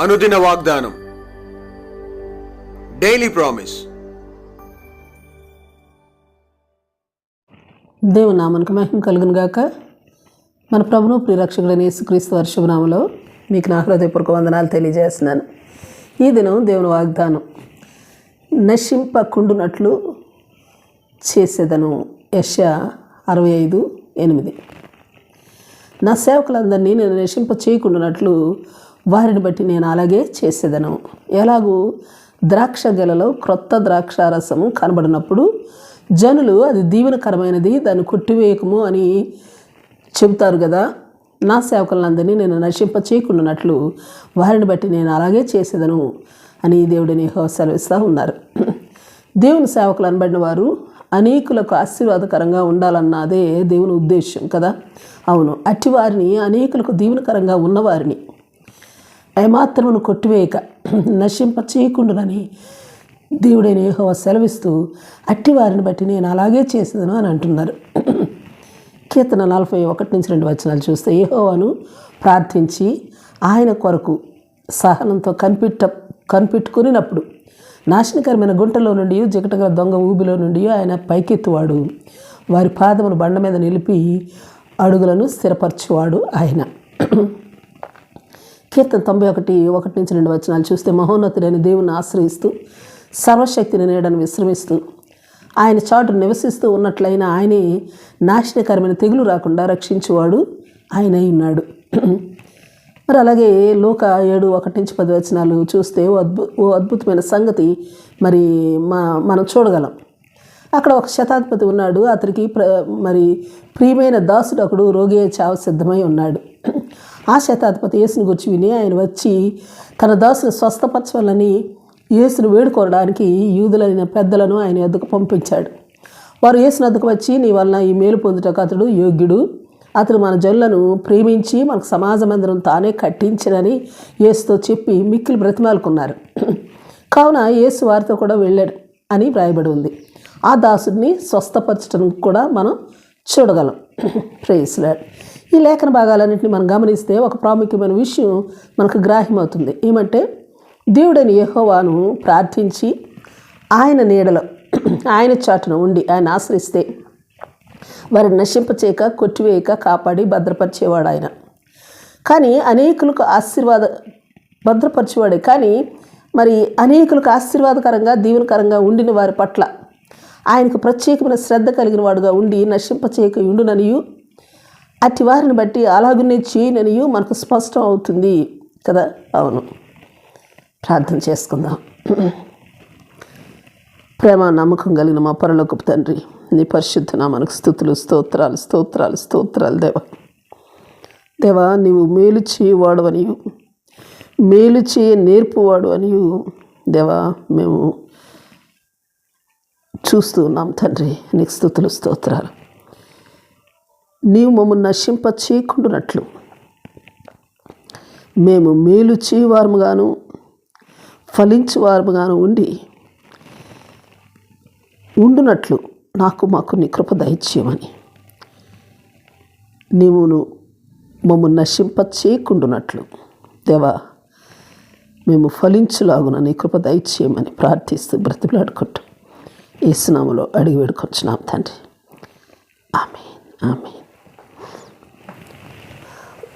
అనుదిన వాగ్దానం. Daily promise దేవుని నామనికి మహిమ కలుగును గాక. మన ప్రభును ప్రియరక్షకుడైన యేసుక్రీస్తు వర్షభనామలో మీకు నా హృదయపూర్వక వందనాలు తెలియజేస్తున్నాను. ఈ దినం దేవుని వాగ్దానం. నశింపకుండునట్లు చేసేదను. యశ అరవై ఐదు ఎనిమిది. నా సేవకులందరినీ నేను నశింప చేయకుండానట్లు వారిని బట్టి నేను అలాగే చేసేదను. ఎలాగూ ద్రాక్ష గెలలో క్రొత్త ద్రాక్ష రసము కనబడినప్పుడు జనులు అది దీవెనకరమైనది దాన్ని కొట్టివేయకము అని చెబుతారు కదా. నా సేవకులందరినీ నేను నశింప చేయకుండానట్లు వారిని బట్టి నేను అలాగే చేసేదను అని దేవుడిని సెలవిస్తూ ఉన్నారు. దేవుని సేవకులు అనబడిన వారు అనేకులకు ఆశీర్వాదకరంగా ఉండాలన్నదే దేవుని ఉద్దేశం కదా. అవును అట్టి వారిని అనేకులకు దీవెనకరంగా ఉన్నవారిని ఏమాత్రమును కొట్టివేయక నశింప చేయకుండానని దేవుడైన యెహోవా సెలవిస్తూ అట్టి వారిని బట్టి నేను అలాగే చేసేదను అని అంటున్నారు. కీర్తన నలభై ఒకటి నుంచి రెండు వచనాలు చూస్తే యెహోవాను ప్రార్థించి ఆయన కొరకు సహనంతో కనిపెట్ట కనిపెట్టుకునినప్పుడు నాశనకరమైన గుంటలో నుండి జిగటగల దొంగ ఊబిలో నుండి ఆయన పైకెత్తువాడు. వారి పాదమును బండ మీద నిలిపి అడుగులను స్థిరపరచువాడు ఆయన. కీర్తన తొంభై ఒకటి ఒకటి నుంచి రెండు వచనాలు చూస్తే మహోన్నతుడైన దేవుని ఆశ్రయిస్తూ సర్వశక్తిని నీడను విశ్రమిస్తూ ఆయన చాటు నివసిస్తూ ఉన్నట్లయిన ఆయనే నాశనకరమైన తెగులు రాకుండా రక్షించేవాడు ఆయన అయి ఉన్నాడు. మరి అలాగే లోక ఏడు ఒకటి నుంచి పది వచనాలు చూస్తే ఓ అద్భు ఓ అద్భుతమైన సంగతి మరి మా మనం చూడగలం. అక్కడ ఒక శతాధిపతి ఉన్నాడు. అతనికి ప్ర మరి ప్రియమైన దాసుడు ఒకడు రోగి చావ సిద్ధమై ఉన్నాడు. ఆ శతాధిపతి యేసుని గురించి విని ఆయన వచ్చి తన దాసును స్వస్థపరచాలని యేసును వేడుకోవడానికి యూదులైన పెద్దలను ఆయన ఎద్దుకు పంపించాడు. వారు యేసుని వద్దకు వచ్చి నీ వలన ఈ మేలు పొందుటకు అతడు యోగ్యుడు. అతడు మన జనులను ప్రేమించి మనకు సమాజ మందిరం తానే కట్టించినని యేసుతో చెప్పి మిక్కిలి బ్రతిమాలుకున్నారు. కావున యేసు వారితో కూడా వెళ్ళాడు అని వ్రాయబడి ఉంది. ఆ దాసుడిని స్వస్థపరచడం కూడా మనం చూడగలం. ప్రేయస్లాడు ఈ లేఖన భాగాలన్నింటినీ మనం గమనిస్తే ఒక ప్రాముఖ్యమైన విషయం మనకు గ్రాహ్యమవుతుంది. ఏమంటే దేవుడని యహోవాను ప్రార్థించి ఆయన నీడలో ఆయన చాటున ఉండి ఆయన ఆశ్రయిస్తే వారిని నశింపచేయక కొట్టివేయక కాపాడి భద్రపరిచేవాడు ఆయన. కానీ అనేకులకు ఆశీర్వాద భద్రపరిచేవాడే. కానీ మరి అనేకులకు ఆశీర్వాదకరంగా దీవెనకరంగా ఉండిన వారి పట్ల ఆయనకు ప్రత్యేకమైన శ్రద్ధ కలిగిన వాడుగా ఉండి నశింపచేయక ఉండుననియు అట్టి వారిని బట్టి అలాగునే చేయననియు మనకు స్పష్టం అవుతుంది కదా? అవును. ప్రార్థన చేసుకుందాం. ప్రేమ నమ్మకం కలిగిన మా పరలోకపు తండ్రి నీ పరిశుద్ధ నామనకు స్థుతులు స్తోత్రాలు స్తోత్రాలు స్తోత్రాలు దేవా. దేవా నీవు మేలు చేయవాడు మేలు చేయ నేర్పువాడు అని దేవా మేము చూస్తూ ఉన్నాం తండ్రి నీకు స్థుతులు స్తోత్రాలు. నీవు మమ్మల్ని నశింప చేయకుండానట్లు మేము మేలు చేయవారముగాను ఫలించేవారముగాను ఉండి ఉండునట్లు నాకు మాకు నీ కృప దయచేయమని. నీవును మమ్మల్ని నశింప చేయకుండునట్లు దేవా మేము ఫలించులాగున నీ కృప దయచేయమని ప్రార్థిస్తూ బ్రతిలాడుకుంటూ ఏసునామలో అడిగి వేడుకొచ్చున్నాం తండ్రి. ఆమె ఆమె